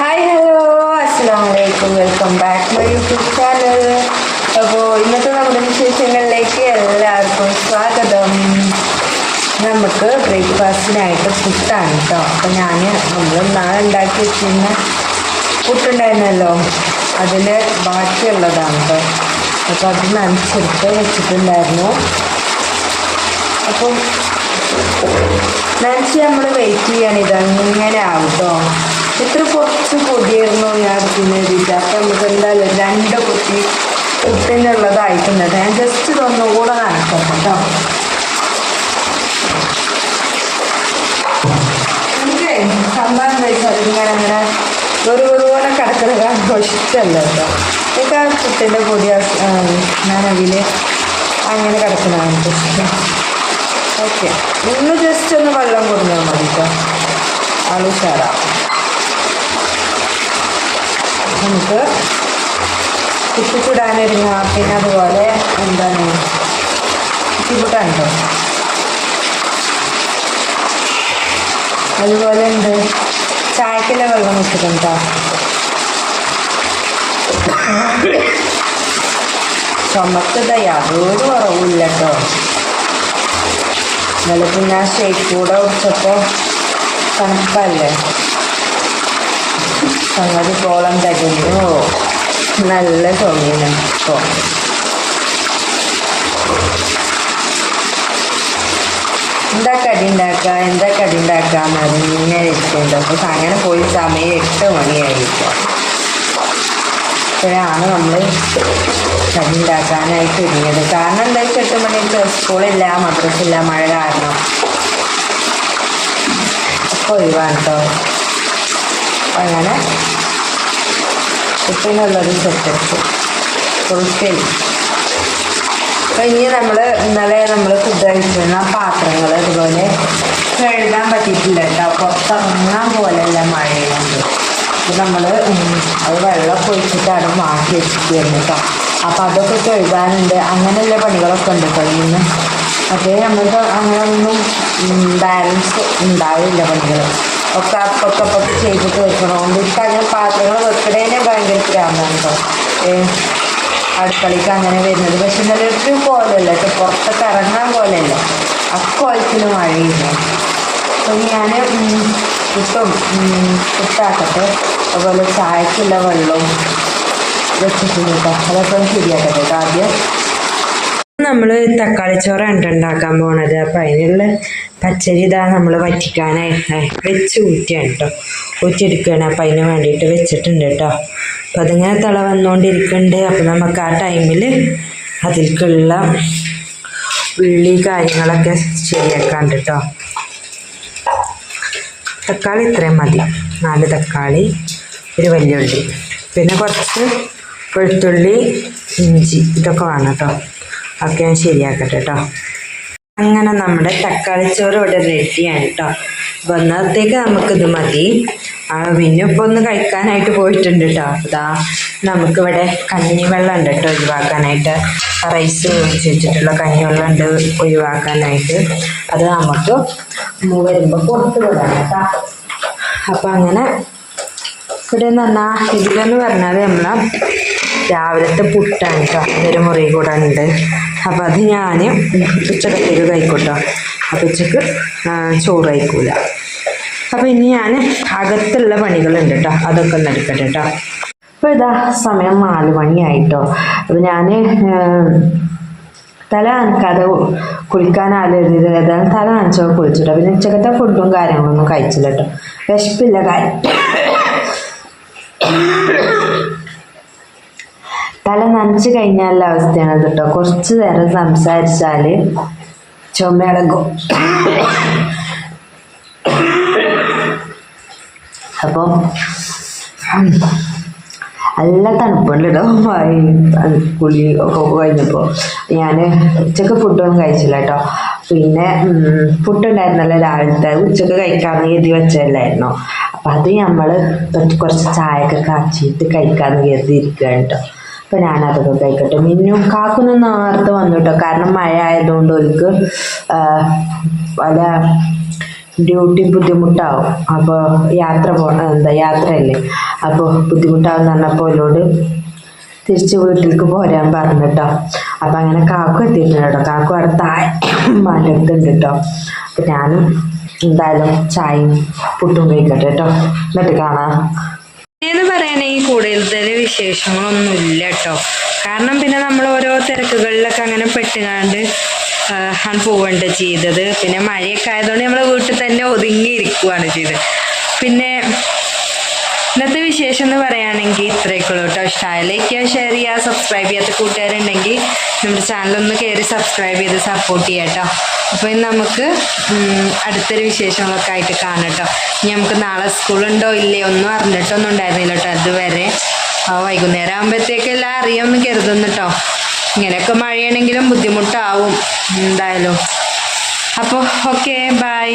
Hi hello അസ്സാം വലൈക്കും welcome back my YouTube channel അപ്പോൾ ഇന്നത്തെ നമ്മുടെ വിശേഷങ്ങളിലേക്ക് എല്ലാവർക്കും സ്വാഗതം. നമുക്ക് ബ്രേക്ക്ഫാസ്റ്റിനായിട്ട് പുട്ടാണ് കേട്ടോ അപ്പോൾ ഞാൻ നമ്മൾ നാളെ ഉണ്ടാക്കി വെച്ചിരുന്ന പുട്ടുണ്ടായിരുന്നല്ലോ. അതിൽ ബാക്കിയുള്ളതാണ് കേട്ടോ അപ്പോൾ അത് നനച്ചെടുത്ത് വെച്ചിട്ടുണ്ടായിരുന്നു. അപ്പം നനച്ച് നമ്മൾ വെയിറ്റ് ചെയ്യണം. ഇതങ്ങനെ ആവും കേട്ടോ ഇത്ര കുറച്ച് പൊടിയായിരുന്നു ഞാൻ പിന്നെ എഴുതിയിട്ട് അപ്പം നമുക്ക് എന്തായാലും രണ്ട് കുട്ടി പുട്ടിനുള്ളതായിട്ടുണ്ട് ഞാൻ ജസ്റ്റ് ഇതൊന്നും കൂടെ കാണിക്കാം കേട്ടോ. എനിക്ക് സംഭവം കഴിച്ചാൽ ഇങ്ങനെ അങ്ങനെ ഒരു ഒരുപോലെ കിടക്കുന്ന കാണുമ്പോൾ ഇഷ്ടമല്ല കേട്ടോ. എനിക്ക് ആ കുട്ടിന്റെ പൊടി നനവിൽ അങ്ങനെ കിടക്കുന്നതാണ് ഓക്കെ. ഒന്ന് ജസ്റ്റ് ഒന്ന് വെള്ളം കൊടുത്താൽ മതി കേട്ടോ. ആൾ ഉഷാറാവും. നമുക്ക് കുത്തിച്ചുടാനൊരുങ്ങ പിന്നെ അതുപോലെ എന്താണ്? കുത്തിപ്പുട്ടാണ് കേട്ടോ അതുപോലെ ഉണ്ട് ചായക്കുള്ള വെള്ളം വെച്ചിട്ടുണ്ട് കേട്ടോ ചുമക്കത യാതൊരു കുറവില്ല കേട്ടോ എന്നാലും പിന്നെ ആ ഷേക്ക് കൂടെ കുടിച്ചപ്പോൾ തണുപ്പല്ലേ? സംഗതി കോളം തകഞ്ഞു. നല്ല ചുമയാണ് ഇപ്പോൾ എന്താ കടി ഉണ്ടാക്കുക എന്താ കടി ഉണ്ടാക്കുക ഇങ്ങനെ ഇരിക്കുന്നുണ്ട് അപ്പോൾ അങ്ങനെ പോയി സമയം എട്ട് മണിയായിരിക്കും ഇപ്പോഴാണ് നമ്മൾ കടി ഉണ്ടാക്കാനായിട്ട് ഒരുങ്ങിയത്. കാരണം എന്താ വെച്ചാൽ എട്ട് മണിക്ക് സ്കൂളില്ല മദ്രസില്ല മഴ കാരണം. അപ്പോൾ ഒഴിവാണ് കേട്ടോ അങ്ങനെ കുട്ടീനുള്ളത് സെറ്റപ്പ് ഫുൾഫിൽ അപ്പം ഇനി നമ്മൾ ഇന്നലെ നമ്മൾ ഫുഡ് കഴിച്ചിരുന്ന പാത്രങ്ങൾ അതുപോലെ കഴുകാൻ പറ്റിയിട്ടില്ല കേട്ടോ. പുറത്തിറങ്ങാൻ പോലെയല്ല മഴയുണ്ട് അപ്പോൾ നമ്മൾ അത് വെള്ളം ഒഴിച്ചിട്ടാണ് മാറ്റി വെച്ചിട്ട് കേട്ടോ. അപ്പോൾ അതൊക്കെ കഴുകാനുണ്ട്. അങ്ങനെയുള്ള പണികളൊക്കെ ഉണ്ട് ഇന്ന്. അതേ നമ്മൾക്ക് അങ്ങനെ ഒന്നും ബാലൻസ് ഉണ്ടാവില്ല പണികൾ ഒക്കെ അപ്പൊക്കെ അപ്പൊക്കെ ചെയ്തിട്ട് വെക്കണോണ്ട്. എനിക്ക് അങ്ങനെ പാത്രങ്ങൾ വെക്കണേനെ ഭയങ്കര പ്രാന്താണ് കേട്ടോ അടുക്കളയ്ക്ക് അങ്ങനെ വരുന്നത്. പക്ഷെ നിലയ്ക്ക് പോലെയല്ല കേട്ടോ പുറത്തൊക്കെ ഇറങ്ങാൻ പോലെയല്ല അക്കോലത്തിന് മഴയില്ല. അപ്പം ഞാൻ ഇപ്പം പുട്ടാക്കട്ടെ. അതുപോലെ ചായക്കുള്ള വെള്ളവും വെച്ചിട്ടുണ്ട് കേട്ടോ അതൊക്കെ ശരിയാക്കട്ടെ കേട്ടോ ആദ്യം. നമ്മൾ തക്കാളി ചോറാണ് ഉണ്ടാക്കാൻ പോണത്. അപ്പം അതിനുള്ള പച്ചരി ഇതാ നമ്മൾ വറ്റിക്കാനായിട്ട് വെച്ച് ഊറ്റിയാണ് കേട്ടോ. ഊറ്റിയെടുക്കുകയാണ്. അപ്പം അതിന് വേണ്ടിയിട്ട് വെച്ചിട്ടുണ്ട് കേട്ടോ. അപ്പം അതിങ്ങനെ തള വന്നുകൊണ്ടിരിക്കുന്നുണ്ട് അപ്പം നമുക്ക് ആ ടൈമിൽ അതിലേക്കുള്ള ഉള്ളി കാര്യങ്ങളൊക്കെ ശരിയാക്കാണ്ട് കേട്ടോ. തക്കാളി ഇത്രയും മതി. നാല് തക്കാളി ഒരു വലിയ ഉള്ളി പിന്നെ കുറച്ച് വെളുത്തുള്ളി ഇഞ്ചി ഇതൊക്കെ വേണം കേട്ടോ. ഒക്കെ ഞാൻ ശരിയാക്കട്ടെ കേട്ടോ. അങ്ങനെ നമ്മുടെ തക്കാളി ചോറ് ഇവിടെ റെഡിയാണ് കേട്ടോ അപ്പോൾ അന്നത്തേക്ക് നമുക്കിത് മതി. പിന്നെ ഇപ്പോൾ ഒന്ന് കഴിക്കാനായിട്ട് പോയിട്ടുണ്ട് കേട്ടോ അതാ നമുക്കിവിടെ കഞ്ഞിവെള്ളം ഉണ്ട് കേട്ടോ ഒഴിവാക്കാനായിട്ട്. റൈസ് വെച്ചിട്ടുള്ള കഞ്ഞിവെള്ളം ഉണ്ട് ഒഴിവാക്കാനായിട്ട്. അത് നമുക്ക് വരുമ്പോൾ പുറത്ത് വിടാം കേട്ടോ അപ്പം അങ്ങനെ ഇവിടെ എന്ന് പറഞ്ഞാൽ ഇതിലെന്ന് പറഞ്ഞാൽ നമ്മളെ രാവിലത്തെ പുട്ടാണ് കേട്ടോ ഇതൊരു മുറി കൂടെ ഉണ്ട്. അപ്പം അത് ഞാൻ ഉച്ചക്കത്തേക്ക് കഴിക്കൂട്ടോ അപ്പം ഉച്ചയ്ക്ക് ചോറ് കഴിക്കൂല. അപ്പം ഇനി ഞാൻ അകത്തുള്ള പണികളുണ്ട് കേട്ടോ. അതൊക്കെ ഒന്ന് എടുക്കട്ടെ കേട്ടോ. അപ്പോൾ ഇതാ സമയം നാല് മണിയായിട്ടോ. അപ്പം ഞാൻ തല നനക്കാതെ കുളിക്കാൻ ഏതായാലും തല നനച്ചോ കുളിച്ചിട്ടോ. പിന്നെ ഉച്ചക്കത്തെ ഫുഡും കാര്യങ്ങളൊന്നും കഴിച്ചില്ല കേട്ടോ. വിശപ്പില്ല കാര്യം. തല നനച്ച് കഴിഞ്ഞാലുള്ള അവസ്ഥയാണ് കേട്ടോ. കുറച്ച് നേരം സംസാരിച്ചാൽ ചുമയടങ്ങും. അപ്പം നല്ല തണുപ്പുണ്ട് കേട്ടോ. കുളി ഒക്കെ കഴിഞ്ഞപ്പോൾ ഞാൻ ഉച്ചയ്ക്ക് ഫുഡൊന്നും കഴിച്ചില്ല കേട്ടോ. പിന്നെ ഫുഡ് ഉണ്ടായിരുന്നല്ലോ രാവിലത്തെ. ഉച്ചയ്ക്ക് കഴിക്കാമെന്ന് കരുതി വെച്ചല്ലായിരുന്നോ അപ്പം അത് നമ്മൾ കുറച്ച് ചായയൊക്കെ കാച്ചിയിട്ട് കഴിക്കാമെന്ന് കരുതി ഇരിക്കുകയാണ് കേട്ടോ. അപ്പം ഞാനതൊക്കെ കഴിക്കട്ടെ മിന്നും കാക്കുന്ന ആർത്ത് വന്നു കേട്ടോ കാരണം മഴ ആയതുകൊണ്ട് ഒരിക്കൽ പല ഡ്യൂട്ടി ബുദ്ധിമുട്ടാവും. അപ്പോൾ യാത്ര പോ എന്താ യാത്രയല്ലേ? അപ്പോൾ ബുദ്ധിമുട്ടാവും എന്ന് പറഞ്ഞപ്പോൾ എന്നോട് തിരിച്ച് വീട്ടിലേക്ക് പോരാൻ പറഞ്ഞു കേട്ടോ അപ്പം അങ്ങനെ കാക്കു എത്തിയിട്ടുണ്ട് കേട്ടോ. കാക്കു അവിടെ താഴെ അടുത്തുണ്ട് കേട്ടോ. അപ്പം ഞാനും എന്തായാലും ചായയും പുട്ടും കഴിക്കട്ടെ കേട്ടോ. എന്നിട്ട് കാണാം. എന്ന് പറയാനെങ്കിൽ കൂടുതൽ വിശേഷങ്ങളൊന്നും ഇല്ല കേട്ടോ കാരണം പിന്നെ നമ്മൾ ഓരോ തിരക്കുകളിലൊക്കെ അങ്ങനെ പെട്ടുകാണ്ട് ആണ് പോവേണ്ട ചെയ്തത്. പിന്നെ മഴയൊക്കെ ആയതുകൊണ്ട് നമ്മൾ വീട്ടിൽ തന്നെ ഒതുങ്ങിയിരിക്കുകയാണ് ചെയ്തത്. പിന്നെ ഇന്നത്തെ വിശേഷം എന്ന് പറയുകയാണെങ്കിൽ ഇത്രയൊക്കെ ഉള്ളൂ കേട്ടോ. ഇഷ്ടമായ ലൈക്ക് ചെയ്യുക ഷെയർ ചെയ്യുക സബ്സ്ക്രൈബ് ചെയ്യാത്ത കൂട്ടുകാരുണ്ടെങ്കിൽ നമ്മുടെ ചാനലൊന്ന് കയറി സബ്സ്ക്രൈബ് ചെയ്ത് സപ്പോർട്ട് ചെയ്യാം കേട്ടോ. അപ്പോൾ നമുക്ക് അടുത്തൊരു വിശേഷങ്ങളൊക്കെ ആയിട്ട് കാണാം കേട്ടോ. ഇനി നമുക്ക് നാളെ സ്കൂളുണ്ടോ ഇല്ലേ ഒന്നും അറിഞ്ഞിട്ടൊന്നും ഉണ്ടായിരുന്നില്ല കേട്ടോ. അതുവരെ വൈകുന്നേരം ആകുമ്പോഴത്തേക്കെല്ലാം അറിയാമെന്ന് കരുതുന്നു കേട്ടോ. ഇങ്ങനെയൊക്കെ മഴയാണെങ്കിലും ബുദ്ധിമുട്ടാവും എന്തായാലും. അപ്പോൾ ഓക്കെ ബൈ